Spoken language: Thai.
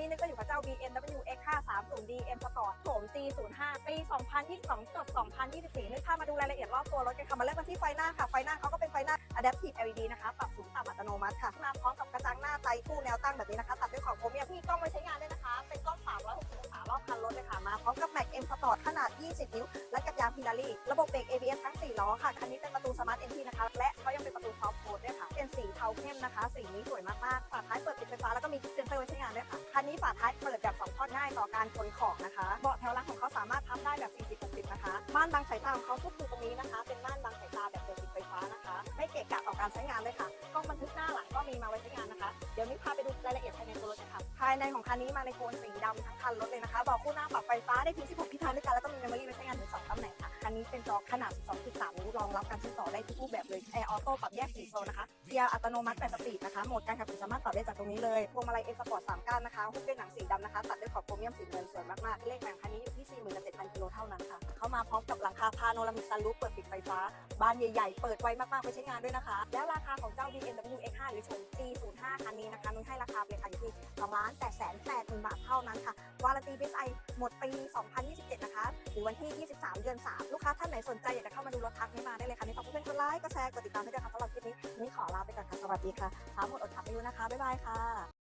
นี้นึกก็อยู่กับเจ้า BMW X530D M Sport โฉม G05 ปี 2022จด2024นึกภาพมาดูรายละเอียดรอบตัวรถกันค่ะมาเริ่มกันที่ไฟหน้าค่ะ ไฟหน้าเขาก็เป็นไฟหน้า Adaptive LED นะคะ ปรับสูงต่ำอัตโนมัติค่ะมาพร้อมกับกระจังหน้าไตรคู่แนวตั้งแบบนี้นะคะ ตัดด้วยของโครเมียมที่กล้องไว้ใช้งานด้วยนะคะ เป็นกล้อง 360 องศารอบคันรถเลยค่ะ มาพร้อมกับ Max M Sport ขนาด 20 นิ้ว และกับยางพิลารี่ระบบเบรก ABS ทั้ง4 ปิดไฟฟ้าแล้วก็มีเซ็นเซอร์ไว้ใช้งานด้วยค่ะ คันนี้ฝาท้ายเปิดแบบ2ท่อนง่ายต่อการขนของนะคะ เบาะแถวหลังของเขาสามารถพับได้แบบ 40-60 นะคะ ม่านบังสายตาของเขาทุกปูตรงนี้นะคะ เป็นม่านบังสายตาแบบเปิดปิดไฟฟ้านะคะ ไม่เกะกะต่อการใช้งานเลยค่ะ กล้องบันทึกหน้าหลังก็มีมาไว้ใช้งานนะคะ เดี๋ยวนี้พาไปดูรายละเอียดภายในตัวรถกันค่ะภายในของคันนี้มาในโทนสีดำทั้งคันรถเลยนะคะเบอกคู่หน้าปรับไฟฟ้าได้ถึง 16 ทิศทางด้วยกันแล้วก็มีเมมโมรี่ไว้ใช้งานถึง2ันนี้เป็นจอขนาด 2.3 นิ้วรองรับการเชื่อมต่อได้ทุกรูปแบบเลยแอร์ออโต้ปรับแยกสีโซนนะคะเกียร์อัตโนมัติ8สปีดนะคะโหมดการขับขี่สามารถปรับได้จากตรงนี้เลยพวงมาลัยเอสปอร์ต3ก้านนะคะหุ้มด้วยหนังสีดำนะคะ ตัดด้วยขอบโครเมียมสีเงินสวยมากๆ เลขแบ่งคันนี้อยู่ที่ 47,000กิโลเท่านั้นค่ะเข้ามาพร้อมกับหลังคาพาโนรามิกซันรูฟเปิดปิดไฟฟ้าบานใหญ่ๆ เปิดไวมากๆไปใช้งานด้วยนะคะ แล้วราคาของเจ้า BMW X5 หรือโฉม G05 คันนี้นะคะนุ้ยให้ราคาเพียงคัน อยู่ที่2ล้าน8แสน8หมื่นบาทเท่านั้นค่ะวารันตี BSI หมดปี 2027 นะคะหรือวันที่ 23 เดือน 3 ลูกค้าท่านไหนสนใจอยากจะเข้ามาดูรถทักนี้มาได้เลยค่ะนี่ฝากเพื่อนๆกดไลค์กดแชร์กดติดตามให้ด้วยค่ะสำหรับคลิปนี้นี่ขอลาไปก่อนค่ะสวัสดีค่ะท้าหมดอดขับไปดูนะคะบ๊ายบายค่ะ